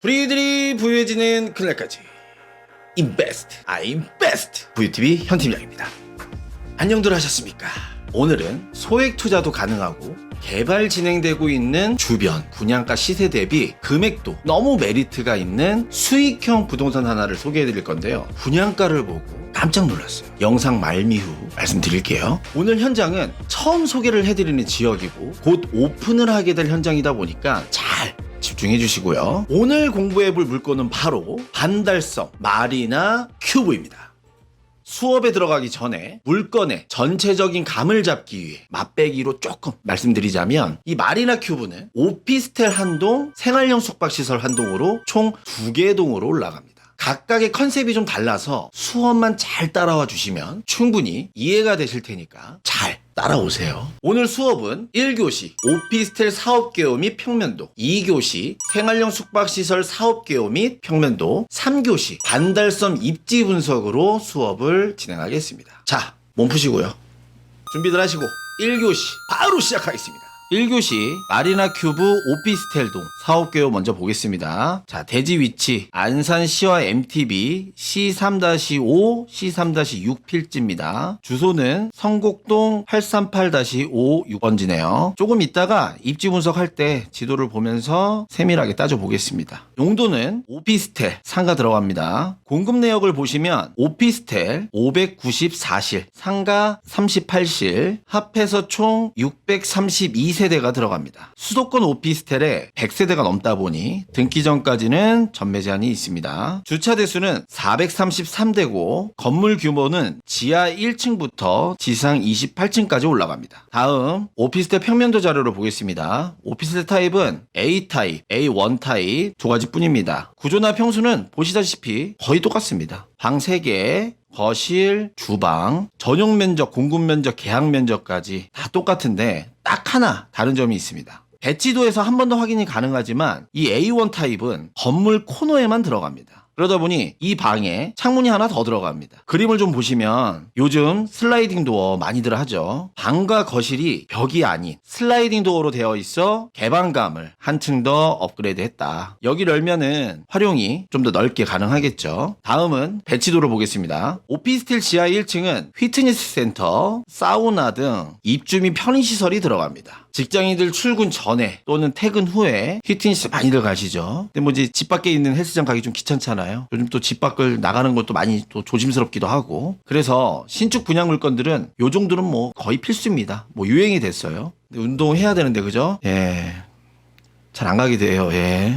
브리들이 부유해지는 그날까지 인베스트 아임 베스트 부유TV 현팀장입니다. 안녕들 하셨습니까? 오늘은 소액 투자도 가능하고 개발 진행되고 있는 주변 분양가 시세 대비 금액도 너무 메리트가 있는 수익형 부동산 하나를 소개해 드릴 건데요. 분양가를 보고 깜짝 놀랐어요. 영상 말미 후 말씀드릴게요. 오늘 현장은 처음 소개를 해드리는 지역이고 곧 오픈을 하게 될 현장이다 보니까 잘 집중해 주시고요. 오늘 공부해 볼 물건은 바로 반달성 마리나 큐브입니다. 수업에 들어가기 전에 물건의 전체적인 감을 잡기 위해 맛배기로 조금 말씀드리자면 이 마리나 큐브는 오피스텔 한 동, 생활형 숙박시설 한 동으로 총 두 개 동으로 올라갑니다. 각각의 컨셉이 좀 달라서 수업만 잘 따라와 주시면 충분히 이해가 되실 테니까 잘 따라오세요. 오늘 수업은 1교시 오피스텔 사업 개요 및 평면도, 2교시 생활형 숙박시설 사업 개요 및 평면도, 3교시 반달섬 입지 분석으로 수업을 진행하겠습니다. 자, 몸 푸시고요. 준비들 하시고 1교시 바로 시작하겠습니다. 1교시 마리나 큐브 오피스텔동 사업계획 먼저 보겠습니다. 자, 대지 위치 안산시와 MTB C3-5, C3-6 필지입니다. 주소는 성곡동 838-5 6번지네요. 조금 있다가 입지 분석할 때 지도를 보면서 세밀하게 따져 보겠습니다. 용도는 오피스텔 상가 들어갑니다. 공급 내역을 보시면 오피스텔 594실, 상가 38실, 합해서 총 632 세대가 들어갑니다. 수도권 오피스텔에 100세대가 넘다 보니 등기 전까지는 전매 제한이 있습니다. 주차 대수는 433대고 건물 규모는 지하 1층부터 지상 28층까지 올라갑니다. 다음 오피스텔 평면도 자료를 보겠습니다. 오피스텔 타입은 A 타입, A1 타입 두 가지 뿐입니다. 구조나 평수는 보시다시피 거의 똑같습니다. 방 3개, 거실, 주방, 전용 면적, 공급 면적, 계약 면적까지 다 똑같은데 딱 하나 다른 점이 있습니다. 배치도에서 한 번 더 확인이 가능하지만 이 A1 타입은 건물 코너에만 들어갑니다. 그러다 보니 이 방에 창문이 하나 더 들어갑니다. 그림을 좀 보시면 요즘 슬라이딩 도어 많이들 하죠. 방과 거실이 벽이 아닌 슬라이딩 도어로 되어 있어 개방감을 한층 더 업그레이드 했다. 여기를 열면은 활용이 좀 더 넓게 가능하겠죠. 다음은 배치도를 보겠습니다. 오피스텔 지하 1층은 피트니스 센터, 사우나 등 입주 및 편의시설이 들어갑니다. 직장인들 출근 전에 또는 퇴근 후에 피트니스 많이들 가시죠. 근데 뭐지 집 밖에 있는 헬스장 가기 좀 귀찮잖아요. 요즘 또 집 밖을 나가는 것도 많이 또 조심스럽기도 하고. 그래서 신축 분양 물건들은 요 정도는 뭐 거의 필수입니다. 뭐 유행이 됐어요. 운동해야 되는데 그죠? 예. 잘 안 가게 돼요. 예.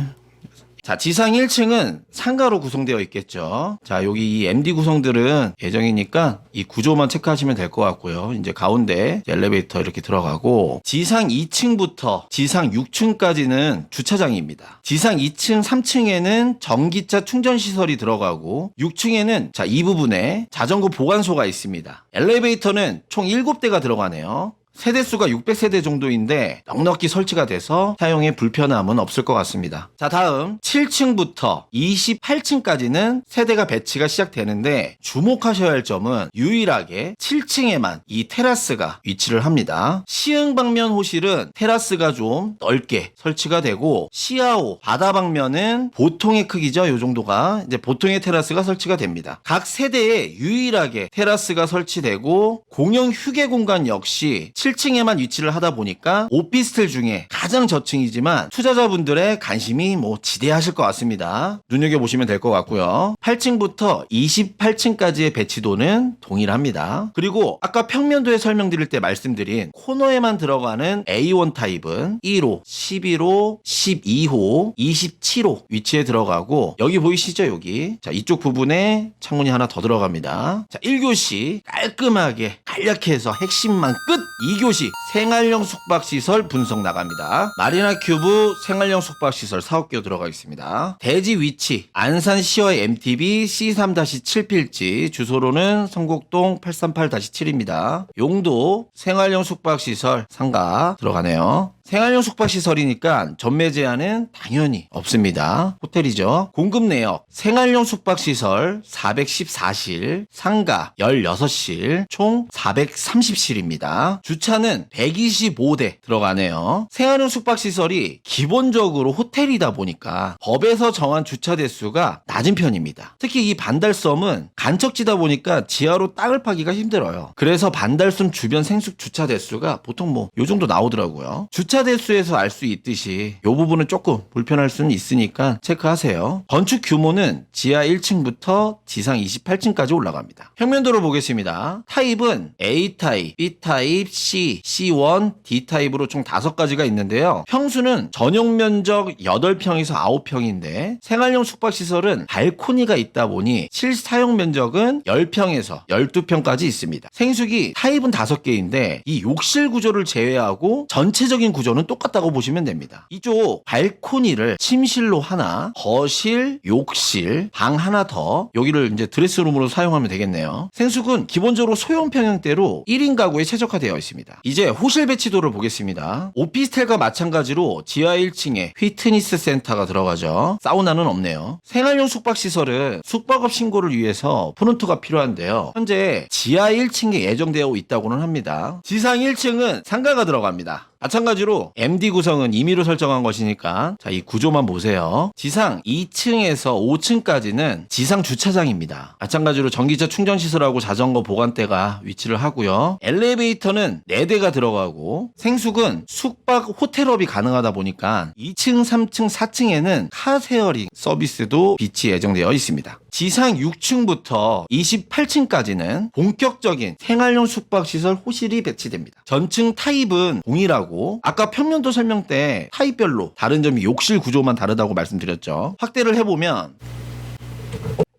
자, 지상 1층은 상가로 구성되어 있겠죠. 자, 여기 이 MD 구성들은 예정이니까 이 구조만 체크하시면 될 것 같고요. 이제 가운데 엘리베이터 이렇게 들어가고 지상 2층부터 지상 6층까지는 주차장입니다. 지상 2층, 3층에는 전기차 충전 시설이 들어가고 6층에는 자, 이 부분에 자전거 보관소가 있습니다. 엘리베이터는 총 7대가 들어가네요. 세대수가 600세대 정도인데 넉넉히 설치가 돼서 사용에 불편함은 없을 것 같습니다. 자, 다음 7층부터 28층까지는 세대가 배치가 시작되는데 주목하셔야 할 점은 유일하게 7층에만 이 테라스가 위치를 합니다. 시흥 방면 호실은 테라스가 좀 넓게 설치가 되고 시야호 바다 방면은 보통의 크기죠. 요 정도가 이제 보통의 테라스가 설치가 됩니다. 각 세대에 유일하게 테라스가 설치되고 공용 휴게 공간 역시 7 층에만 위치를 하다 보니까 오피스텔 중에 가장 저층이지만 투자자분들의 관심이 뭐 지대하실 것 같습니다. 눈여겨보시면 될 것 같고요. 8층부터 28층까지의 배치도는 동일합니다. 그리고 아까 평면도에 설명드릴 때 말씀드린 코너에만 들어가는 A1 타입은 1호, 11호, 12호, 27호 위치에 들어가고 여기 보이시죠 여기 자 이쪽 부분에 창문이 하나 더 들어갑니다 자 1교시 깔끔하게 간략히 해서 핵심만 끝 2교시 생활형 숙박시설 분석 나갑니다. 마리나 큐브 생활형 숙박시설 사업교 들어가 있습니다. 대지 위치 안산시와 MTB C3-7 필지 주소로는 성곡동 838-7입니다. 용도 생활형 숙박시설 상가 들어가네요 생활용 숙박시설이니까 전매 제한은 당연히 없습니다. 호텔이죠. 공급 내역, 생활용 숙박시설 414실, 상가 16실, 총 430실입니다. 주차는 125대 들어가네요. 생활용 숙박시설이 기본적으로 호텔이다 보니까 법에서 정한 주차 대수가 낮은 편입니다. 특히 이 반달섬은 간척지다 보니까 지하로 땅을 파기가 힘들어요. 그래서 반달섬 주변 생숙 주차 대수가 보통 뭐 요 정도 나오더라고요. 주차 대수에서 알 수 있듯이 요 부분은 조금 불편할 수는 있으니까 체크하세요. 건축 규모는 지하 1층부터 지상 28층까지 올라갑니다. 평면도로 보겠습니다. 타입은 A 타입, B 타입, C, C1, D 타입으로 총 5가지가 있는데요. 평수는 전용 면적 8평에서 9평인데 생활용 숙박시설은 발코니가 있다 보니 실사용 면적은 10평에서 12평까지 있습니다. 생숙이 타입은 5개인데 이 욕실 구조를 제외하고 전체적인 구조는 똑같다고 보시면 됩니다. 이쪽 발코니를 침실로 하나, 거실, 욕실, 방 하나 더 여기를 이제 드레스룸으로 사용하면 되겠네요. 생숙은 기본적으로 소형 평형대로 1인 가구에 최적화되어 있습니다. 이제 호실 배치도를 보겠습니다. 오피스텔과 마찬가지로 지하 1층에 휘트니스 센터가 들어가죠. 사우나는 없네요. 생활용 숙박시설은 숙박업 신고를 위해서 프론트가 필요한데요. 현재 지하 1층에 예정되어 있다고는 합니다. 지상 1층은 상가가 들어갑니다. 마찬가지로 MD 구성은 임의로 설정한 것이니까 자 이 구조만 보세요. 지상 2층에서 5층까지는 지상 주차장입니다. 마찬가지로 전기차 충전 시설하고 자전거 보관대가 위치를 하고요. 엘리베이터는 4대가 들어가고 생숙은 숙박 호텔업이 가능하다 보니까 2층, 3층, 4층에는 카세어링 서비스도 비치 예정되어 있습니다. 지상 6층부터 28층까지는 본격적인 생활용 숙박시설 호실이 배치됩니다. 전층 타입은 동일하고 아까 평면도 설명 때 타입별로 다른 점이 욕실 구조만 다르다고 말씀드렸죠. 확대를 해보면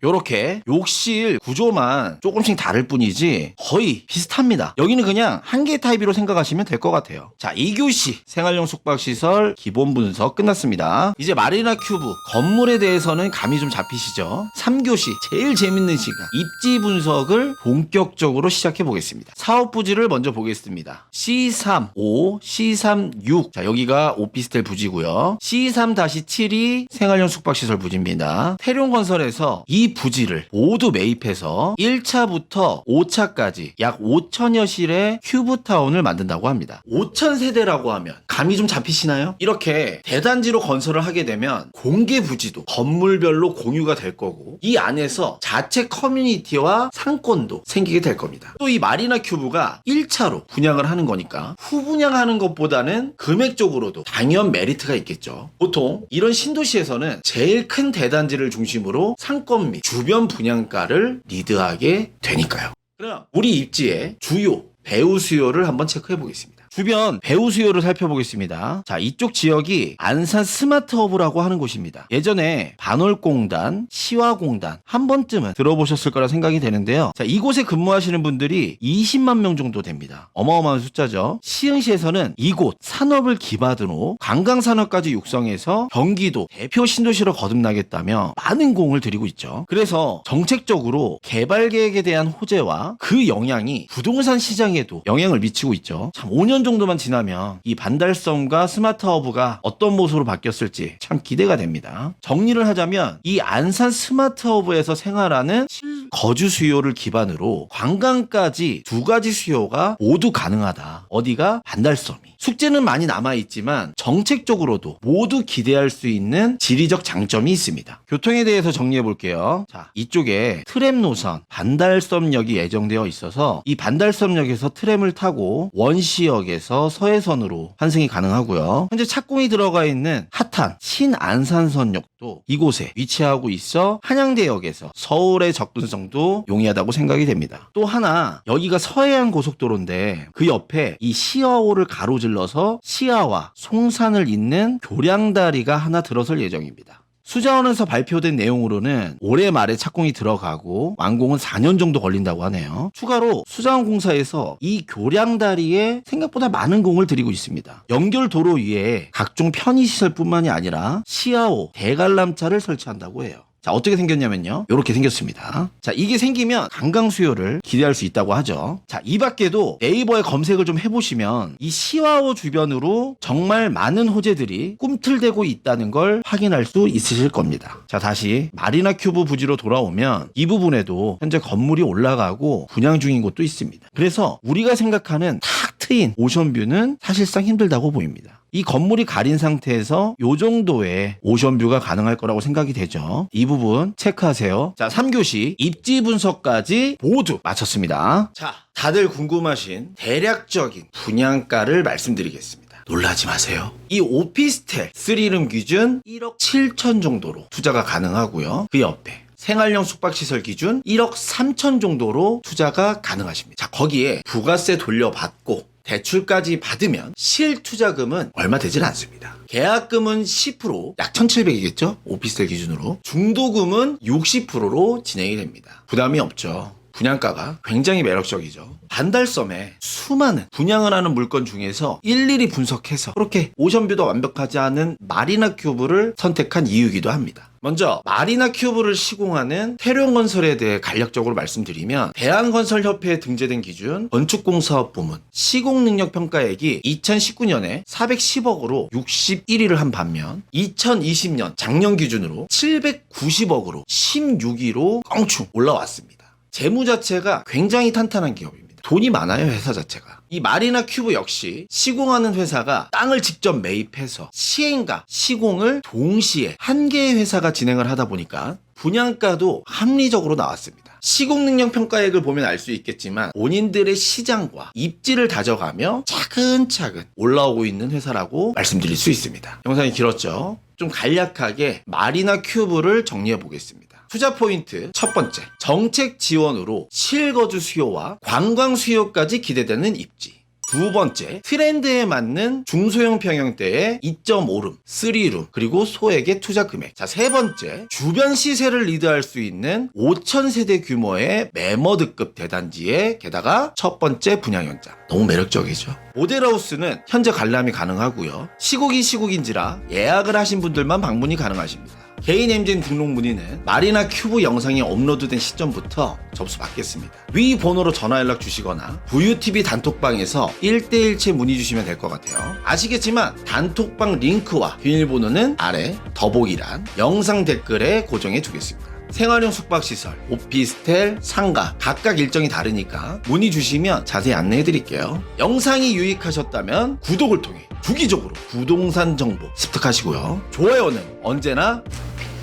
요렇게 욕실 구조만 조금씩 다를 뿐이지 거의 비슷합니다. 여기는 그냥 한개 타입으로 생각하시면 될 것 같아요. 자, 2교시 생활용 숙박시설 기본 분석 끝났습니다. 이제 마리나 큐브 건물에 대해서는 감이 좀 잡히시죠? 3교시 제일 재밌는 시간 입지 분석을 본격적으로 시작해 보겠습니다. 사업 부지를 먼저 보겠습니다. C35, C36. 자, 여기가 오피스텔 부지고요. C3-7이 생활용 숙박시설 부지입니다. 태룡건설에서 이 부지를 모두 매입해서 1차부터 5차까지 약 5천여 실의 큐브타운을 만든다고 합니다. 5천 세대라고 하면 감이 좀 잡히시나요? 이렇게 대단지로 건설을 하게 되면 공개 부지도 건물별로 공유가 될 거고 이 안에서 자체 커뮤니티와 상권도 생기게 될 겁니다. 또 이 마리나 큐브가 1차로 분양을 하는 거니까 후분양하는 것보다는 금액적으로도 당연 메리트가 있겠죠. 보통 이런 신도시에서는 제일 큰 대단지를 중심으로 상권 및 주변 분양가를 리드하게 되니까요. 그럼 우리 입지의 주요 배우 수요를 한번 체크해 보겠습니다. 주변 배우 수요를 살펴보겠습니다. 자, 이쪽 지역이 안산 스마트허브라고 하는 곳입니다. 예전에 반월공단, 시화공단 한 번쯤은 들어보셨을 거라 생각이 되는데요. 자, 이곳에 근무하시는 분들이 20만 명 정도 됩니다. 어마어마한 숫자죠. 시흥시에서는 이곳 산업을 기반으로 관광산업까지 육성해서 경기도 대표 신도시로 거듭나겠다며 많은 공을 들이고 있죠. 그래서 정책적으로 개발 계획에 대한 호재와 그 영향이 부동산 시장에도 영향을 미치고 있죠. 참 5년 정도만 지나면 이 반달섬과 스마트허브가 어떤 모습으로 바뀌었을지 참 기대가 됩니다. 정리를 하자면 이 안산 스마트허브에서 생활하는 거주 수요를 기반으로 관광까지 두 가지 수요가 모두 가능하다. 어디가 반달섬이. 숙제는 많이 남아있지만 정책적으로도 모두 기대할 수 있는 지리적 장점이 있습니다. 교통에 대해서 정리해 볼게요. 자, 이쪽에 트램 노선 반달섬역이 예정되어 있어서 이 반달섬역에서 트램을 타고 원시역에 서 서해선으로 환승이 가능하고요. 현재 착공이 들어가 있는 핫한 신안산선역도 이곳에 위치하고 있어 한양대역에서 서울의 접근성도 용이하다고 생각이 됩니다. 또 하나 여기가 서해안 고속도로인데 그 옆에 이 시화호를 가로질러서 시야와 송산을 잇는 교량다리가 하나 들어설 예정입니다. 수자원에서 발표된 내용으로는 올해 말에 착공이 들어가고 완공은 4년 정도 걸린다고 하네요. 추가로 수자원 공사에서 이 교량다리에 생각보다 많은 공을 들이고 있습니다. 연결 도로 위에 각종 편의시설뿐만이 아니라 시야호 대관람차를 설치한다고 해요. 자, 어떻게 생겼냐면요. 이렇게 생겼습니다. 자, 이게 생기면 관광 수요를 기대할 수 있다고 하죠. 자, 이 밖에도 네이버에 검색을 좀 해보시면 이 시와호 주변으로 정말 많은 호재들이 꿈틀대고 있다는 걸 확인할 수 있으실 겁니다. 자, 다시 마리나 큐브 부지로 돌아오면 이 부분에도 현재 건물이 올라가고 분양 중인 곳도 있습니다. 그래서 우리가 생각하는 탁 트인 오션뷰는 사실상 힘들다고 보입니다. 이 건물이 가린 상태에서 요 정도의 오션뷰가 가능할 거라고 생각이 되죠. 이 부분 체크하세요. 자, 3교시 입지 분석까지 모두 마쳤습니다. 자, 다들 궁금하신 대략적인 분양가를 말씀드리겠습니다. 놀라지 마세요. 이 오피스텔 3룸 기준 1억 7천 정도로 투자가 가능하고요. 그 옆에 생활용 숙박시설 기준 1억 3천 정도로 투자가 가능하십니다. 자, 거기에 부가세 돌려받고 대출까지 받으면 실투자금은 얼마 되질 않습니다. 계약금은 10%약 1,700이겠죠? 오피스텔 기준으로. 중도금은 60%로 진행이 됩니다. 부담이 없죠. 분양가가 굉장히 매력적이죠. 반달섬에 수많은 분양을 하는 물건 중에서 일일이 분석해서 그렇게 오션뷰도 완벽하지 않은 마리나 큐브를 선택한 이유이기도 합니다. 먼저 마리나 큐브를 시공하는 태룡건설에 대해 간략적으로 말씀드리면 대한건설협회에 등재된 기준 건축공사업 부문 시공능력평가액이 2019년에 410억으로 61위를 한 반면 2020년 작년 기준으로 790억으로 16위로 껑충 올라왔습니다. 재무 자체가 굉장히 탄탄한 기업입니다. 돈이 많아요, 회사 자체가. 이 마리나 큐브 역시 시공하는 회사가 땅을 직접 매입해서 시행과 시공을 동시에 한 개의 회사가 진행을 하다 보니까 분양가도 합리적으로 나왔습니다. 시공 능력 평가액을 보면 알 수 있겠지만 본인들의 시장과 입지를 다져가며 차근차근 올라오고 있는 회사라고 말씀드릴 수 있습니다. 영상이 길었죠? 좀 간략하게 마리나 큐브를 정리해 보겠습니다. 투자 포인트 첫 번째 정책 지원으로 실거주 수요와 관광 수요까지 기대되는 입지. 두 번째 트렌드에 맞는 중소형 평형대의 2.5룸, 3룸 그리고 소액의 투자 금액. 자 세 번째 주변 시세를 리드할 수 있는 5천 세대 규모의 매머드급 대단지에 게다가 첫 번째 분양 현장. 너무 매력적이죠. 모델하우스는 현재 관람이 가능하고요. 시국이 시국인지라 예약을 하신 분들만 방문이 가능하십니다 개인 엔진 등록 문의는 마리나 큐브 영상이 업로드된 시점부터 접수 받겠습니다. 위 번호로 전화 연락 주시거나 VUTV 단톡방에서 1대1채 문의 주시면 될 것 같아요. 아시겠지만 단톡방 링크와 비밀번호는 아래 더보기란 영상 댓글에 고정해 두겠습니다. 생활용 숙박시설, 오피스텔, 상가 각각 일정이 다르니까 문의 주시면 자세히 안내해 드릴게요. 영상이 유익하셨다면 구독을 통해 주기적으로 부동산 정보 습득하시고요. 좋아요는 언제나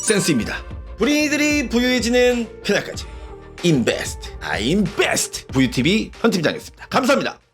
센스입니다. 브리들이 부유해지는 그날까지 인베스트, 아 인베스트 VTV 현 팀장이었습니다. 감사합니다.